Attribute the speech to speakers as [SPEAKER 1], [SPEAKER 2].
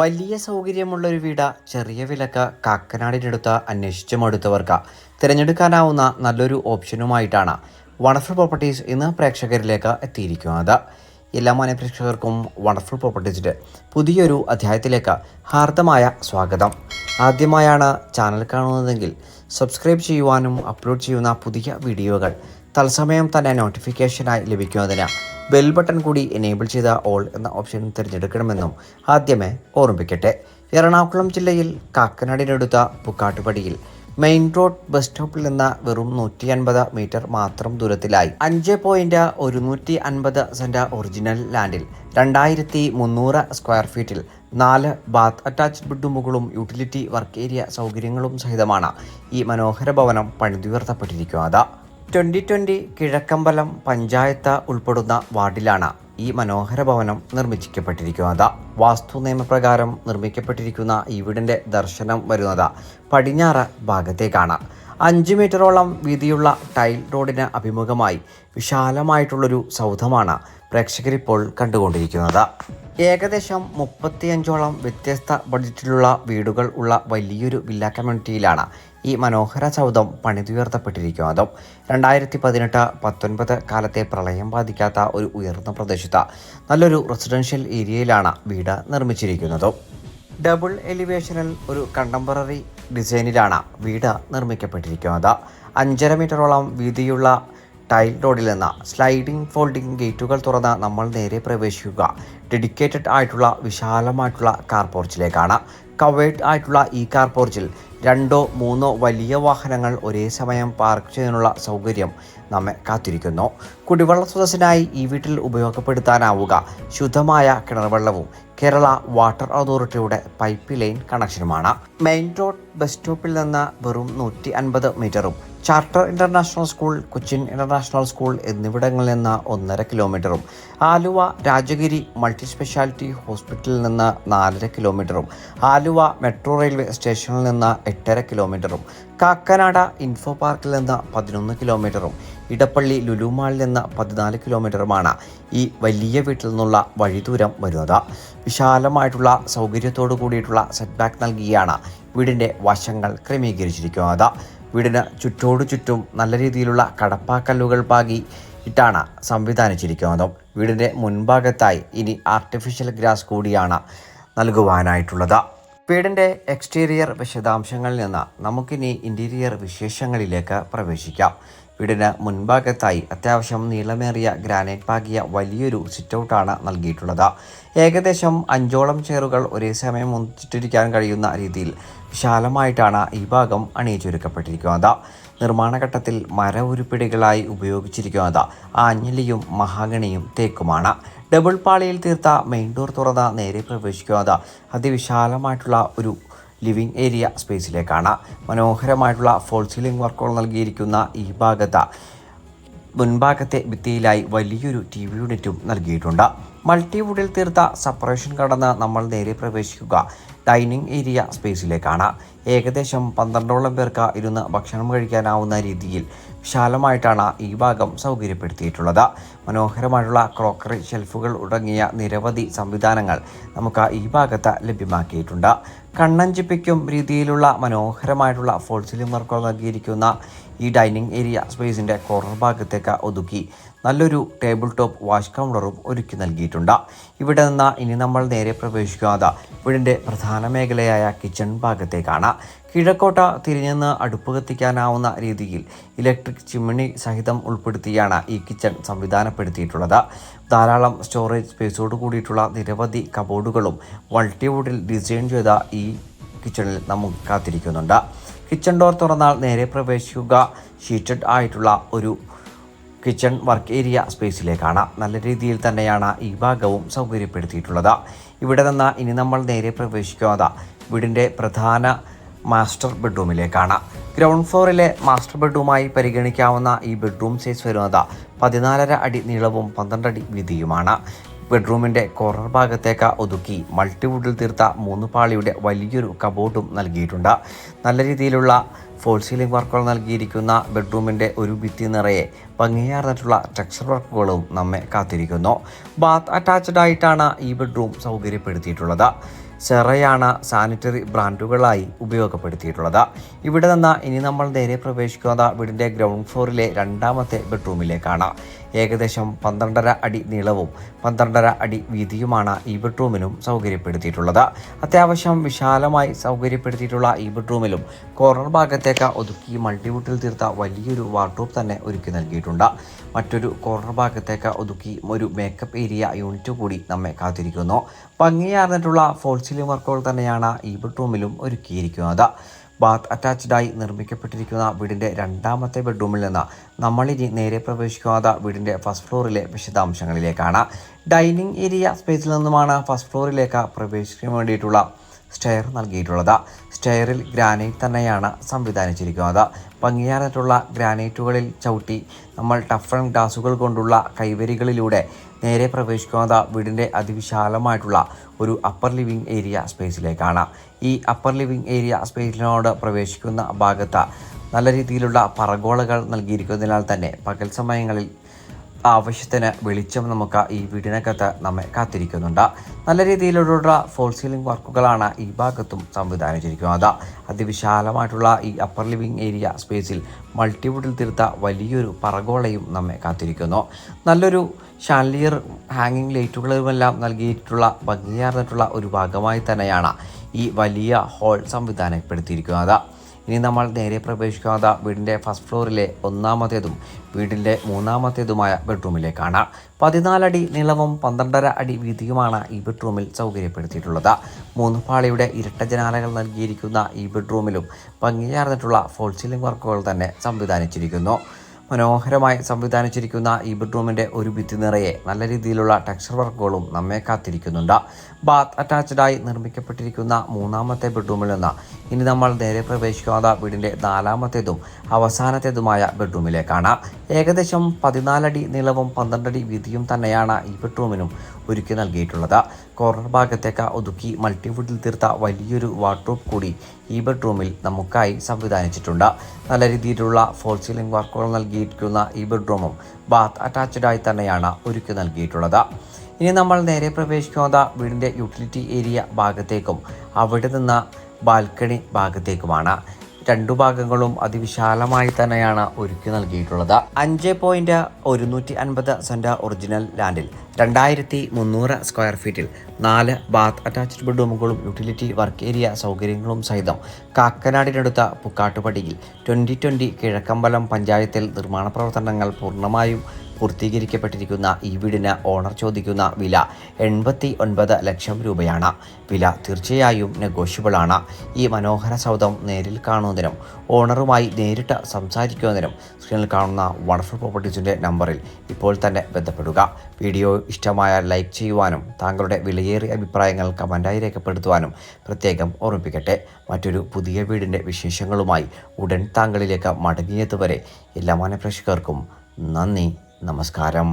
[SPEAKER 1] വലിയ സൗകര്യമുള്ള ഒരു വീട ചെറിയ വിലക്ക് കാക്കനാടിനടുത്ത് അന്വേഷിച്ചു മടുത്തവർക്ക്. തിരഞ്ഞെടുക്കാനാവുന്ന നല്ലൊരു ഓപ്ഷനുമായിട്ടാണ് വണ്ടർഫുൾ പ്രോപ്പർട്ടീസ് ഇന്ന് പ്രേക്ഷകരിലേക്ക് എത്തിയിരിക്കുന്നത്. എല്ലാ മാന്യ പ്രേക്ഷകർക്കും വണ്ടർഫുൾ പ്രോപ്പർട്ടീസിന്റെ പുതിയൊരു അധ്യായത്തിലേക്ക് ഹാർദമായ സ്വാഗതം. ആദ്യമായാണ് ചാനൽ കാണുന്നതെങ്കിൽ സബ്സ്ക്രൈബ് ചെയ്യുവാനും അപ്ലോഡ് ചെയ്യുന്ന പുതിയ വീഡിയോകൾ തത്സമയം തന്നെ നോട്ടിഫിക്കേഷനായി ലഭിക്കുന്നതിന് ബെൽ ബട്ടൺ കൂടി എനേബിൾ ചെയ്ത ഓൾ എന്ന ഓപ്ഷൻ തിരഞ്ഞെടുക്കണമെന്നും ആദ്യമേ ഓർമ്മിപ്പിക്കട്ടെ. എറണാകുളം ജില്ലയിൽ കാക്കനാടിനടുത്ത പുക്കാട്ടുപടിയിൽ മെയിൻ റോഡ് ബസ് സ്റ്റോപ്പിൽ നിന്ന് വെറും നൂറ്റി അൻപത് മീറ്റർ മാത്രം ദൂരത്തിലായി. അഞ്ച് പോയിന്റ് ഒരുന്നൂറ്റി അൻപത് സെന്റ് ഒറിജിനൽ ലാൻഡിൽ രണ്ടായിരത്തി മുന്നൂറ് സ്ക്വയർ ഫീറ്റിൽ നാല് ബാത്ത് അറ്റാച്ച്ഡ് ബെഡ്റൂമുകളും യൂട്ടിലിറ്റി വർക്ക് ഏരിയ സൗകര്യങ്ങളും സഹിതമാണ് ഈ മനോഹര ഭവനം പണിതുയർത്തപ്പെട്ടിരിക്കുന്നത്. ട്വന്റി ട്വന്റി കിഴക്കമ്പലം പഞ്ചായത്ത് ഉൾപ്പെടുന്ന വാർഡിലാണ് ഈ മനോഹര ഭവനം നിർമ്മിച്ചിക്കപ്പെട്ടിരിക്കുന്നത്. വാസ്തു നിയമപ്രകാരം നിർമ്മിക്കപ്പെട്ടിരിക്കുന്ന ഈ വീടിന്റെ ദർശനം വരുന്നത് പടിഞ്ഞാറ് ഭാഗത്തേക്കാണ്. അഞ്ച് മീറ്ററോളം വീതിയുള്ള ടൈൽ റോഡിന് അഭിമുഖമായി വിശാലമായിട്ടുള്ളൊരു സൗധമാണ് പ്രേക്ഷകരിപ്പോൾ കണ്ടുകൊണ്ടിരിക്കുന്നത്. ഏകദേശം മുപ്പത്തിയഞ്ചോളം വ്യത്യസ്ത ബഡ്ജറ്റിലുള്ള വീടുകൾ ഉള്ള വലിയൊരു വില്ല കമ്മ്യൂണിറ്റിയിലാണ് ഈ മനോഹര സൗധം പണിതുയർത്തപ്പെട്ടിരിക്കുന്നതും രണ്ടായിരത്തി പതിനെട്ട് പത്തൊൻപത് കാലത്തെ പ്രളയം ബാധിക്കാത്ത ഒരു ഉയർന്ന പ്രദേശത്ത് നല്ലൊരു റെസിഡൻഷ്യൽ ഏരിയയിലാണ് വീട് നിർമ്മിച്ചിരിക്കുന്നത്. ഡബിൾ എലിവേഷനിൽ ഒരു കണ്ടംപററി ഡിസൈനിലാണ് വീട് നിർമ്മിക്കപ്പെട്ടിരിക്കുന്നത്. അഞ്ചര മീറ്ററോളം വീതിയുള്ള ടൈൽ റോഡിൽ നിന്ന് സ്ലൈഡിംഗ് ഫോൾഡിംഗ് ഗേറ്റുകൾ തുറന്ന് നമ്മൾ നേരെ പ്രവേശിക്കുക. ഡെഡിക്കേറ്റഡ് ആയിട്ടുള്ള വിശാലമായിട്ടുള്ള കാർ പോർച്ചിലേക്കാണ് കവേർഡ് ആയിട്ടുള്ള ഈ കാർ പോർച്ചിൽ രണ്ടോ മൂന്നോ വലിയ വാഹനങ്ങൾ ഒരേ സമയം പാർക്ക് ചെയ്യാനുള്ള സൗകര്യം നമ്മെ കാത്തിരിക്കുന്നു. കുടിവെള്ള സ്രോതസ്സിനായി ഈ വീട്ടിൽ ഉപയോഗപ്പെടുത്താനാവുക. ശുദ്ധമായ കിണർവെള്ളവും കേരള വാട്ടർ അതോറിറ്റിയുടെ പൈപ്പ് ലൈൻ കണക്ഷനുമാണ് മെയിൻ റോഡ് ബസ് സ്റ്റോപ്പിൽ നിന്ന് വെറും നൂറ്റി അൻപത് മീറ്ററും charter international school Cochin international school എന്നിവിടങ്ങളിൽ നിന്ന് ഒന്നര കിലോമീറ്ററും ആലുവ രാജഗിരി മൾട്ടി സ്പെഷ്യാലിറ്റി ഹോസ്പിറ്റലിൽ നിന്ന് നാലര കിലോമീറ്ററും ആലുവ മെട്രോ റെയിൽവേ സ്റ്റേഷനിൽ നിന്ന് എട്ടര കിലോമീറ്ററും കാക്കനാട ഇൻഫോ പാർക്കിൽ നിന്ന് പതിനൊന്ന് കിലോമീറ്ററും ഇടപ്പള്ളി ലുലുമാളിൽ നിന്ന് പതിനാല് കിലോമീറ്ററുമാണ് ഈ വലിയ വീട്ടിൽ നിന്നുള്ള വഴിദൂരം വരുന്നത്. വിശാലമായിട്ടുള്ള സൗകര്യത്തോടു കൂടിയിട്ടുള്ള സെറ്റ് ബാക്ക് നൽകിയാണ് വീടിന്റെ വശങ്ങൾ ക്രമീകരിച്ചിരിക്കുന്നത്. വീടിന് ചുറ്റോടു ചുറ്റും നല്ല രീതിയിലുള്ള കടപ്പാക്കല്ലുകൾ പാകി ഇട്ടാണ് സംവിധാനിച്ചിരിക്കുന്നത്. വീടിന്റെ മുൻഭാഗത്തായി ഇനി ആർട്ടിഫിഷ്യൽ ഗ്രാസ് കൂടിയാണ് നൽകുവാനായിട്ടുള്ളത്. വീടിന്റെ എക്സ്റ്റീരിയർ വിശദാംശങ്ങളിൽ നിന്ന് നമുക്കിനി ഇന്റീരിയർ വിശേഷങ്ങളിലേക്ക് പ്രവേശിക്കാം. വീടിന് മുൻഭാഗത്തായി അത്യാവശ്യം നീളമേറിയ ഗ്രാനൈറ്റ് പാകിയ വലിയൊരു സിറ്റൗട്ടാണ് നൽകിയിട്ടുള്ളത്. ഏകദേശം അഞ്ചോളം ചെയറുകൾ ഒരേ സമയം ഒന്നിച്ചിട്ടിരിക്കാൻ കഴിയുന്ന രീതിയിൽ വിശാലമായിട്ടാണ് ഈ ഭാഗം അണിയിച്ചൊരുക്കപ്പെട്ടിരിക്കുന്നത്. നിർമ്മാണഘട്ടത്തിൽ മര ഉരുപ്പിടികളായി ഉപയോഗിച്ചിരിക്കുന്നത് ആഞ്ഞിലിയും മഹാഗണിയും തേക്കുമാണ്. ഡബിൾ പാളിയിൽ തീർത്ത മെയിൻ ഡോർ തുറന്ന് നേരെ പ്രവേശിക്കുന്നത് അതിവിശാലമായിട്ടുള്ള ഒരു ലിവിംഗ് ഏരിയ സ്പേസിലേക്കാണ്. മനോഹരമായിട്ടുള്ള ഫോൾ സീലിംഗ് വർക്കുകൾ നൽകിയിരിക്കുന്ന ഈ ഭാഗത്ത് മുൻഭാഗത്തെ ഭിത്തിയിലായി വലിയൊരു ടി വി യൂണിറ്റും നൽകിയിട്ടുണ്ട്. മൾട്ടിവുഡിൽ തീർത്ത സെപ്പറേഷൻ കടന്ന് നമ്മൾ നേരെ പ്രവേശിക്കുക. ഡൈനിങ് ഏരിയ സ്പേസിലേക്കാണ്. ഏകദേശം പന്ത്രണ്ടോളം പേർക്ക് ഇരുന്ന് ഭക്ഷണം കഴിക്കാനാവുന്ന രീതിയിൽ വിശാലമായിട്ടാണ് ഈ ഭാഗം സൗകര്യപ്പെടുത്തിയിട്ടുള്ളത്. മനോഹരമായിട്ടുള്ള ക്രോക്കറി ഷെൽഫുകൾ തുടങ്ങിയ നിരവധി സംവിധാനങ്ങൾ നമുക്ക് ഈ ഭാഗത്ത് ലഭ്യമാക്കിയിട്ടുണ്ട്. കണ്ണഞ്ചിപ്പിക്കും രീതിയിലുള്ള മനോഹരമായിട്ടുള്ള ഫോൾ വർക്കുകൾ നൽകിയിരിക്കുന്ന ഈ ഡൈനിങ് ഏരിയ സ്പേസിന്റെ കോർണർ ഭാഗത്തേക്ക് ഒതുക്കി നല്ലൊരു ടേബിൾ ടോപ്പ് വാഷ് കൗണ്ടറും ഒരുക്കി നൽകിയിട്ടുണ്ട്. ഇവിടെ നിന്ന് ഇനി നമ്മൾ നേരെ പ്രവേശിക്കാതെ വീടിന്റെ പ്രധാന മേഖലയായ കിച്ചൺ ഭാഗത്തേക്കാണ്. കിഴക്കോട്ട തിരിഞ്ഞെന്ന് അടുപ്പ് കത്തിക്കാനാവുന്ന രീതിയിൽ ഇലക്ട്രിക് ചിമ്മിണി സഹിതം ഉൾപ്പെടുത്തിയാണ് ഈ കിച്ചൺ സംവിധാനപ്പെടുത്തിയിട്ടുള്ളത്. ധാരാളം സ്റ്റോറേജ് സ്പേസോട് കൂടിയിട്ടുള്ള നിരവധി കബോർഡുകളും മൾട്ടിവുഡിൽ ഡിസൈൻ ചെയ്ത ഈ കിച്ചണിൽ നമുക്ക് കാത്തിരിക്കുന്നുണ്ട്. കിച്ചൺ ഡോർ തുറന്നാൽ നേരെ പ്രവേശിക്കുക. ഷീറ്റഡ് ആയിട്ടുള്ള ഒരു കിച്ചൺ വർക്ക് ഏരിയ സ്പേസിലേക്കാണ് നല്ല രീതിയിൽ തന്നെയാണ് ഈ ഭാഗവും സൗകര്യപ്പെടുത്തിയിട്ടുള്ളത്. ഇവിടെ നിന്ന് ഇനി നമ്മൾ നേരെ പ്രവേശിക്കുന്നത് വീടിന്റെ പ്രധാന മാസ്റ്റർ ബെഡ്റൂമിലേക്കാണ് ഗ്രൗണ്ട് ഫ്ലോറിലെ മാസ്റ്റർ ബെഡ്റൂമായി പരിഗണിക്കാവുന്ന ഈ ബെഡ്റൂം സൈസ് വരുന്നത് പതിനാലര അടി നീളവും പന്ത്രണ്ട് അടി വീതിയുമാണ്. ബെഡ്റൂമിന്റെ കോർണർ ഭാഗത്തേക്ക് ഒതുക്കി മൾട്ടിവുഡിൽ തീർത്ത മൂന്ന് പാളിയുടെ വലിയൊരു കബോർഡും നൽകിയിട്ടുണ്ട്. നല്ല രീതിയിലുള്ള ഫോൾ സീലിംഗ് വർക്കുകൾ നൽകിയിരിക്കുന്ന ബെഡ്റൂമിന്റെ ഒരു ഭിത്തി നിറയെ ഭംഗിയാർന്നിട്ടുള്ള ടെക്സ്ചർ വർക്കുകളും നമ്മെ കാത്തിരിക്കുന്നു. ബാത്ത് അറ്റാച്ച്ഡ് ആയിട്ടാണ് ഈ ബെഡ്റൂം സൗകര്യപ്പെടുത്തിയിട്ടുള്ളത്. സെറയാണ് സാനിറ്ററി ബ്രാൻഡുകളായി ഉപയോഗപ്പെടുത്തിയിട്ടുള്ളത്. ഇവിടെ നിന്ന് ഇനി നമ്മൾ നേരെ പ്രവേശിക്കുന്നത് വീടിന്റെ ഗ്രൗണ്ട് ഫ്ലോറിലെ രണ്ടാമത്തെ ബെഡ്റൂമിലേക്കാണ്. ഏകദേശം പന്ത്രണ്ടര അടി നീളവും പന്ത്രണ്ടര അടി വീതിയുമാണ് ഈ ബെഡ്റൂമിനും സൗകര്യപ്പെടുത്തിയിട്ടുള്ളത്. അത്യാവശ്യം വിശാലമായി സൗകര്യപ്പെടുത്തിയിട്ടുള്ള ഈ ബെഡ്റൂമിലും കോർണർ ഭാഗത്തേക്ക് ഒതുക്കി മൾട്ടിവുട്ടിൽ തീർത്ത വലിയൊരു വാർഡ്രോബ് തന്നെ ഒരുക്കി നൽകിയിട്ടുണ്ട്. മറ്റൊരു കോർണർ ഭാഗത്തേക്ക് ഒതുക്കി ഒരു മേക്കപ്പ് ഏരിയ യൂണിറ്റ് കൂടി നമ്മെ കാത്തിരിക്കുന്നു. ഭംഗിയാർന്നിട്ടുള്ള ഫോൾ സീലിംഗ് വർക്കുകൾ തന്നെയാണ് ഈ ബെഡ്റൂമിലും ഒരുക്കിയിരിക്കുന്നത്. ബാത്ത് അറ്റാച്ച്ഡായി നിർമ്മിക്കപ്പെട്ടിരിക്കുന്ന വീടിന്റെ രണ്ടാമത്തെ ബെഡ്റൂമിൽ നിന്ന് നമ്മളിനി നേരെ പ്രവേശിക്കാതെ വീടിന്റെ ഫസ്റ്റ് ഫ്ലോറിലെ വിശദാംശങ്ങളിലേക്കാണ്. ഡൈനിങ് ഏരിയ സ്പേസിൽ നിന്നുമാണ് ഫസ്റ്റ് ഫ്ലോറിലേക്ക് പ്രവേശിക്കാൻ വേണ്ടിയിട്ടുള്ള സ്റ്റെയർ നൽകിയിട്ടുള്ളത്. സ്റ്റെയറിൽ ഗ്രാനൈറ്റ് തന്നെയാണ് സംവിധാനിച്ചിരിക്കുന്നത്. ഭംഗിയാർന്നിട്ടുള്ള ഗ്രാനൈറ്റുകളിൽ ചവിട്ടി നമ്മൾ ടഫ് ടഫൺ ഗ്ലാസുകൾ കൊണ്ടുള്ള കൈവരികളിലൂടെ നേരെ പ്രവേശിക്കുന്നത് വീടിന്റെ അതിവിശാലമായിട്ടുള്ള ഒരു അപ്പർ ലിവിംഗ് ഏരിയ സ്പേസിലേക്കാണ് ഈ അപ്പർ ലിവിംഗ് ഏരിയ സ്പേസിനോട് പ്രവേശിക്കുന്ന ഭാഗത്ത് നല്ല രീതിയിലുള്ള പറഗോളകൾ നൽകിയിരിക്കുന്നതിനാൽ തന്നെ പകൽ സമയങ്ങളിൽ ആവശ്യത്തിന് വെളിച്ചം നമുക്ക് ഈ വീടിനകത്ത് നമ്മെ കാത്തിരിക്കുന്നുണ്ട്. നല്ല രീതിയിലുള്ള ഫോൾ സീലിംഗ് വർക്കുകളാണ് ഈ ഭാഗത്തും സംവിധാനിച്ചിരിക്കുന്നത്. അതിവിശാലമായിട്ടുള്ള ഈ അപ്പർ ലിവിംഗ് ഏരിയ സ്പേസിൽ മൾട്ടിവുഡിൽ തീർത്ത വലിയൊരു പറഗോളയും നമ്മെ കാത്തിരിക്കുന്നു. നല്ലൊരു ഷാൻലിയർ ഹാങ്ങിങ് ലൈറ്റുകളുമെല്ലാം നൽകിയിട്ടുള്ള ഭംഗിയാർന്നിട്ടുള്ള ഒരു ഭാഗമായി തന്നെയാണ് ഈ വലിയ ഹോൾ സംവിധാനപ്പെടുത്തിയിരിക്കുന്നത്. ഇനി നമ്മൾ നേരെ പ്രവേശിക്കാത്ത വീടിന്റെ ഫസ്റ്റ് ഫ്ലോറിലെ ഒന്നാമത്തേതും വീടിന്റെ മൂന്നാമത്തേതുമായ ബെഡ്റൂമിലേക്കാണ്. പതിനാലടി നീളവും പന്ത്രണ്ടര അടി വീതിയുമാണ് ഈ ബെഡ്റൂമിൽ സൗകര്യപ്പെടുത്തിയിട്ടുള്ളത്. മൂന്ന് പാളിയുടെ ഇരട്ട ജനാലകൾ നൽകിയിരിക്കുന്ന ഈ ബെഡ്റൂമിലും ഭംഗിയാർന്നിട്ടുള്ള ഫോൾ സീലിംഗ് വർക്കുകൾ തന്നെ സംവിധാനിച്ചിരിക്കുന്നു. മനോഹരമായി സംവിധാനിച്ചിരിക്കുന്ന ഈ ബെഡ്റൂമിന്റെ ഒരു ഭിത്തി നിറയെ നല്ല രീതിയിലുള്ള ടെക്സ്ചർ വർക്കുകളും നമ്മെ കാത്തിരിക്കുന്നുണ്ട്. ബാത്ത് അറ്റാച്ച്ഡായി നിർമ്മിക്കപ്പെട്ടിരിക്കുന്ന മൂന്നാമത്തെ ബെഡ്റൂമിൽ നിന്ന് ഇനി നമ്മൾ നേരെ പ്രവേശിക്കാത്ത വീടിന്റെ നാലാമത്തേതും അവസാനത്തേതുമായ ബെഡ്റൂമിലേക്കാണ്. ഏകദേശം പതിനാലടി നീളവും പന്ത്രണ്ടടി വീതിയും തന്നെയാണ് ഈ ബെഡ്റൂമിനും ഒരുക്കി നൽകിയിട്ടുള്ളത്. കോർണർ ഭാഗത്തേക്ക് ഒതുക്കി മൾട്ടിവുഡിൽ തീർത്ത വലിയൊരു വാർഡ്രോബ് കൂടി ഈ ബെഡ്റൂമിൽ നമുക്കായി സംവിധാനിച്ചിട്ടുണ്ട്. നല്ല രീതിയിലുള്ള ഫോൾ സീലിംഗ് വർക്കുകൾ നൽകിയിരിക്കുന്ന ഈ ബെഡ്റൂമും ബാത്ത് അറ്റാച്ച്ഡായി തന്നെയാണ് ഒരുക്കി നൽകിയിട്ടുള്ളത്. ഇനി നമ്മൾ നേരെ പ്രവേശിക്കുന്നത് വീടിന്റെ യൂട്ടിലിറ്റി ഏരിയ ഭാഗത്തേക്കും അവിടെ നിന്ന് ബാൽക്കണി ഭാഗത്തേക്കുമാണ്. രണ്ടു ഭാഗങ്ങളും അതിവിശാലമായി തന്നെയാണ് ഒരുക്കി നൽകിയിട്ടുള്ളത്. അഞ്ച് പോയിന്റ് ഒരുന്നൂറ്റി അൻപത് സെന്റ് ഒറിജിനൽ ലാൻഡിൽ രണ്ടായിരത്തി മുന്നൂറ് സ്ക്വയർ ഫീറ്റിൽ നാല് ബാത്ത് അറ്റാച്ച്ഡ് ബെഡ്റൂമുകളും യൂട്ടിലിറ്റി വർക്ക് ഏരിയ സൗകര്യങ്ങളും സഹിതം കാക്കനാടിനടുത്ത പുക്കാട്ടുപടിയിൽ ട്വന്റി ട്വന്റി കിഴക്കമ്പലം പഞ്ചായത്തിൽ നിർമ്മാണ പ്രവർത്തനങ്ങൾ പൂർണമായും പൂർത്തീകരിക്കപ്പെട്ടിരിക്കുന്ന ഈ വീടിന് ഓണർ ചോദിക്കുന്ന വില എൺപത്തി ഒൻപത് ലക്ഷം രൂപയാണ്. വില തീർച്ചയായും നെഗോഷ്യബിൾ ആണ്. ഈ മനോഹര സൗദം നേരിൽ കാണുന്നതിനും ഓണറുമായി നേരിട്ട് സംസാരിക്കുന്നതിനും സ്ക്രീനിൽ കാണുന്ന വണ്ടർഫുൾ പ്രോപ്പർട്ടീസിന്റെ നമ്പറിൽ ഇപ്പോൾ തന്നെ ബന്ധപ്പെടുക. വീഡിയോ ഇഷ്ടമായ ലൈക്ക് ചെയ്യുവാനും താങ്കളുടെ വിലയേറിയ അഭിപ്രായങ്ങൾ കമന്റായി രേഖപ്പെടുത്തുവാനും പ്രത്യേകം ഓർമ്മിപ്പിക്കട്ടെ. മറ്റൊരു പുതിയ വീടിന്റെ വിശേഷങ്ങളുമായി ഉടൻ താങ്കളിലേക്ക് മടങ്ങിയതുവരെ എല്ലാ മാനപ്രേക്ഷകർക്കും നന്ദി. നമസ്കാരം.